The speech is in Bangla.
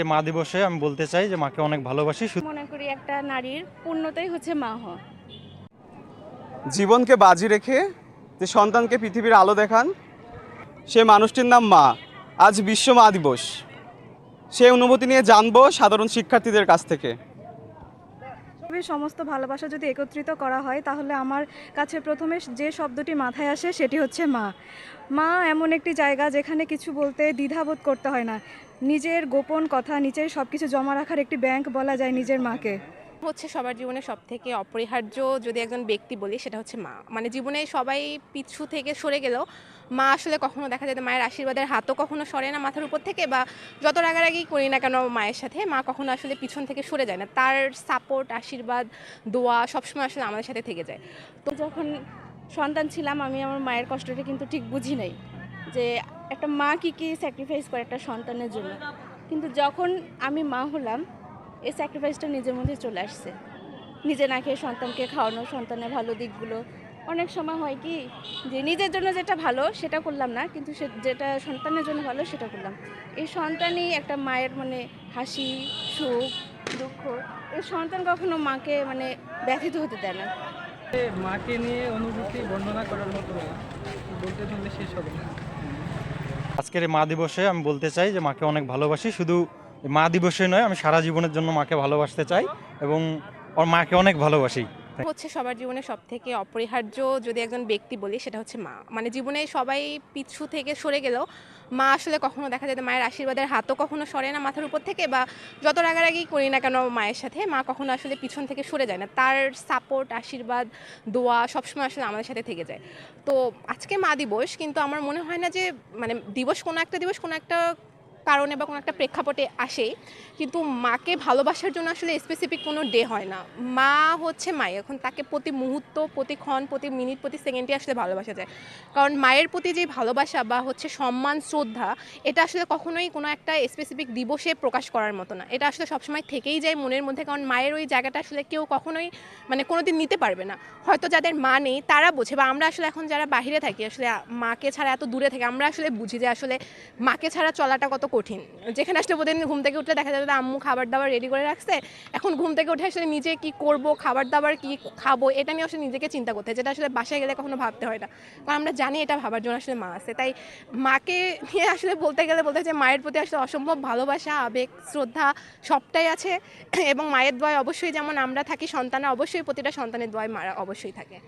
এই মা দিবসে আমি বলতে চাই যে মাকে অনেক ভালোবাসি শুধু মনে করি একটা নারীর পূর্ণতাই হচ্ছে মা হওয়া। জীবনকে বাজি রেখে যে সন্তানকে পৃথিবীর আলো দেখান সে মানুষটির নাম মা। আজ বিশ্ব মা দিবস। সে অনুভূতি নিয়ে জানব সাধারণ শিক্ষার্থীদের কাছ থেকে। পৃথিবীর সমস্ত ভালোবাসা যদি একত্রিত করা হয়, তাহলে আমার কাছে প্রথমে যে শব্দটি মাথায় আসে সেটি হচ্ছে মা। মা এমন একটি জায়গা যেখানে কিছু বলতে দ্বিধাবোধ করতে হয় না। নিজের গোপন কথা, নিজের সব কিছু জমা রাখার একটি ব্যাংক বলা যায় নিজের মাকে। হচ্ছে সবার জীবনে সব থেকে অপরিহার্য যদি একজন ব্যক্তি বলি, সেটা হচ্ছে মা। মানে জীবনে সবাই পিছু থেকে সরে গেলেও মা আসলে কখনো দেখা যায় মায়ের আশীর্বাদের হাতও কখনো সরে না মাথার উপর থেকে বা যত রাগারাগি করি না কেন মায়ের সাথে, মা কখনো আসলে পিছন থেকে সরে যায় না। তার সাপোর্ট আশীর্বাদ, দোয়া সবসময় আসলে আমাদের সাথে থেকে যায়। তো যখন সন্তান ছিলাম আমি আমার মায়ের কষ্টটা কিন্তু ঠিক বুঝি নাই যে একটা মা কি কি স্যাক্রিফাইস করে একটা সন্তানের জন্য। কিন্তু যখন আমি মা হলাম এই স্যাক্রিফাইসটা নিজের মধ্যে চলে আসছে। নিজে না খেয়ে সন্তানকে খাওয়ানো সন্তানের ভালো দিকগুলো। অনেক সময় হয় কি যে নিজের জন্য যেটা ভালো সেটা করলাম না কিন্তু সে যেটা সন্তানের জন্য ভালো সেটা করলাম। এই সন্তানই একটা মায়ের মানে হাসি সুখ দুঃখ এই সন্তান কখনো মাকে মানে ব্যথিত হতে দেয় না। মাকে নিয়ে অনুভূতি বর্ণনা করার মতো বলতে শেষ হবে না। আজকের মা দিবসে আমি বলতে চাই যে মাকে অনেক ভালোবাসি শুধু মা দিবসে নয়, আমি সারা জীবনের জন্য মাকে ভালোবাসতে চাই এবং ওর মাকে অনেক ভালোবাসি। হচ্ছে সবার জীবনে সব থেকে অপরিহার্য যদি একজন ব্যক্তি বলি, সেটা হচ্ছে মা। মানে জীবনে সবাই পিছু থেকে সরে গেলেও মা আসলে কখনো দেখা যায় মায়ের আশীর্বাদের হাতও কখনো সরে না মাথার উপর থেকে বা যত রাগারাগি করি না কেন মায়ের সাথে, মা কখনো আসলে পিছন থেকে সরে যায় না। তার সাপোর্ট আশীর্বাদ, দোয়া সবসময় আসলে আমাদের সাথে থেকে যায়। তো আজকে মা দিবস, কিন্তু আমার মনে হয় না যে মানে দিবস কোনো একটা দিবস কোনো একটা কারণে বা কোনো একটা প্রেক্ষাপটে আসে, কিন্তু মাকে ভালোবাসার জন্য আসলে স্পেসিফিক কোনো ডে হয় না। মা হচ্ছে মাই, এখন তাকে প্রতি মুহূর্ত, প্রতি ক্ষণ, প্রতি মিনিট প্রতি সেকেন্ডে আসলে ভালোবাসা যায়। কারণ মায়ের প্রতি যে ভালোবাসা বা হচ্ছে সম্মান, শ্রদ্ধা, এটা আসলে কখনোই কোনো একটা স্পেসিফিক দিবসে প্রকাশ করার মতো না। এটা আসলে সবসময় থেকেই যায় মনের মধ্যে, কারণ মায়ের ওই জায়গাটা আসলে কেউ কখনোই মানে কোনো দিন নিতে পারবে না। হয়তো যাদের মা নেই, তারা বোঝে বা আমরা আসলে এখন যারা বাইরে থাকি, আসলে মাকে ছাড়া এত দূরে থাকি, আমরা আসলে বুঝি যে আসলে মাকে ছাড়া চলাটা কত কঠিন। যেখানে আসলে প্রতিদিন ঘুম থেকে উঠলে দেখা যাবে আম্মু খাবার দাবার রেডি করে রাখছে, এখন ঘুম থেকে উঠে আসলে নিজে কি করব খাবার দাবার কি খাব, এটা নিয়ে আসলে নিজেকে চিন্তা করতে যেটা আসলে বাসায় গেলে কখনো ভাবতে হয় না। কারণ আমরা জানি এটা ভাবার জন্য আসলে মা আছে, তাই মাকে নিয়ে আসলে বলতে গেলে বলতে হয় যে মায়ের প্রতি আসলে অসম্ভব ভালোবাসা, আবেগ, শ্রদ্ধা সবটাই আছে। এবং মায়ের দোয়ায় অবশ্যই যেমন আমরা থাকি সন্তানা অবশ্যই প্রতিটা সন্তানের দোয়ায় মারা অবশ্যই থাকে।